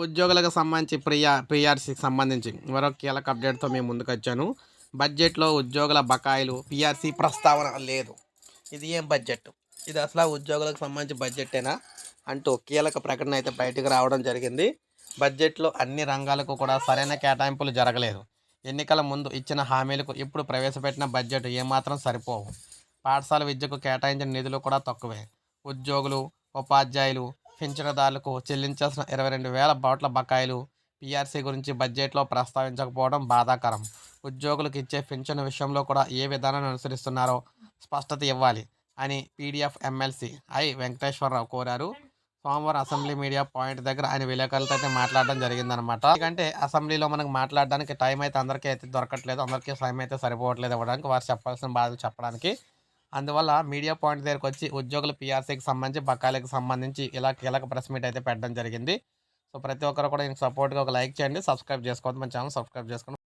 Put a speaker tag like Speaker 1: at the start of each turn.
Speaker 1: ఉద్యోగులకు సంబంధించి ప్రియా పిఆర్సీకి సంబంధించి మరొక కీలక అప్డేట్తో మేము ముందుకు వచ్చాను బడ్జెట్లో ఉద్యోగుల బకాయిలు పిఆర్సీ ప్రస్తావన లేదు. ఇది ఏం బడ్జెట్ ఇది అసలు ఉద్యోగులకు సంబంధించి బడ్జెట్టేనా? అంటూ కీలక ప్రకటన అయితే బయటకు రావడం జరిగింది. బడ్జెట్లో అన్ని రంగాలకు కూడా సరైన కేటాయింపులు జరగలేదు. ఎన్నికల ముందు ఇచ్చిన హామీలకు ఇప్పుడు ప్రవేశపెట్టిన బడ్జెట్ ఏమాత్రం సరిపోవు. పాఠశాల విద్యకు కేటాయించిన నిధులు కూడా తక్కువే. ఉద్యోగులు ఉపాధ్యాయులు పింఛనదారులకు చెల్లించాల్సిన ఇరవై రెండు వేల బాట్ల బకాయిలు పీఆర్సీ గురించి బడ్జెట్లో ప్రస్తావించకపోవడం బాధాకరం. ఉద్యోగులకు ఇచ్చే పింఛను విషయంలో కూడా ఏ విధానాన్ని అనుసరిస్తున్నారో స్పష్టత ఇవ్వాలి అని పీడీఎఫ్ ఎమ్మెల్సీ ఐ వెంకటేశ్వరరావు కోరారు. సోమవారం అసెంబ్లీ మీడియా పాయింట్ దగ్గర ఆయన విలేకరులతో అయితే మాట్లాడడం జరిగిందనమాట ఎందుకంటే అసెంబ్లీలో మనకు మాట్లాడడానికి టైం అయితే అందరికీ అయితే దొరకట్లేదు. అందరికీ సమయం అయితే సరిపోవట్లేదు ఇవ్వడానికి. వారు చెప్పాల్సిన బాధలు చెప్పడానికి అందువల్ల మీడియా పాయింట్ దగ్గరకు వచ్చి ఉద్యోగుల పీఆర్సీకి సంబంధించి బకాయిలకు సంబంధించి ఇలా కీలక ప్రెస్ మీట్ అయితే పెట్టడం జరిగింది. సో ప్రతి ఒక్కరు కూడా సపోర్ట్గా ఒక లైక్ చేయండి సబ్స్క్రైబ్ చేసుకోవద్దు. మన ఛానల్ సబ్స్క్రైబ్ చేసుకోండి.